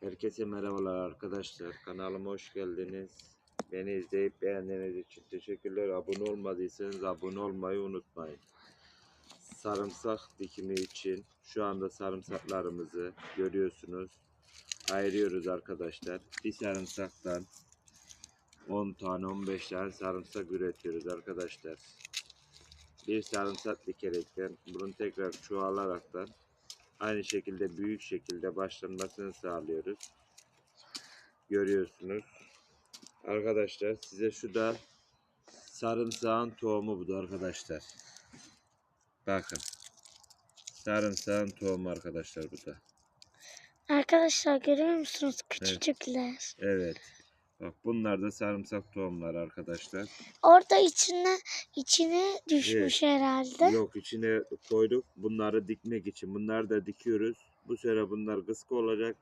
Herkese merhabalar arkadaşlar. Kanalıma hoş geldiniz. Beni izleyip beğendiğiniz için teşekkürler. Abone olmadıysanız abone olmayı unutmayın. Sarımsak dikimi için şu anda sarımsaklarımızı görüyorsunuz. Ayırıyoruz arkadaşlar. Bir sarımsaktan 10 tane 15 tane sarımsak üretiyoruz arkadaşlar. Bir sarımsak dikerekten bunu tekrar çoğalaraktan aynı şekilde büyük şekilde başlanmasını sağlıyoruz. Görüyorsunuz. Arkadaşlar size şu da sarımsağın tohumu bu da arkadaşlar. Bakın. Sarımsağın tohumu arkadaşlar bu da. Arkadaşlar görüyor musunuz küçücükler? Evet. Bak bunlar da sarımsak tohumları arkadaşlar. Orada içine içine düşmüş herhalde. Yok içine koyduk. Bunları dikmek için. Bunları da dikiyoruz. Bu sene bunlar kıska olacak.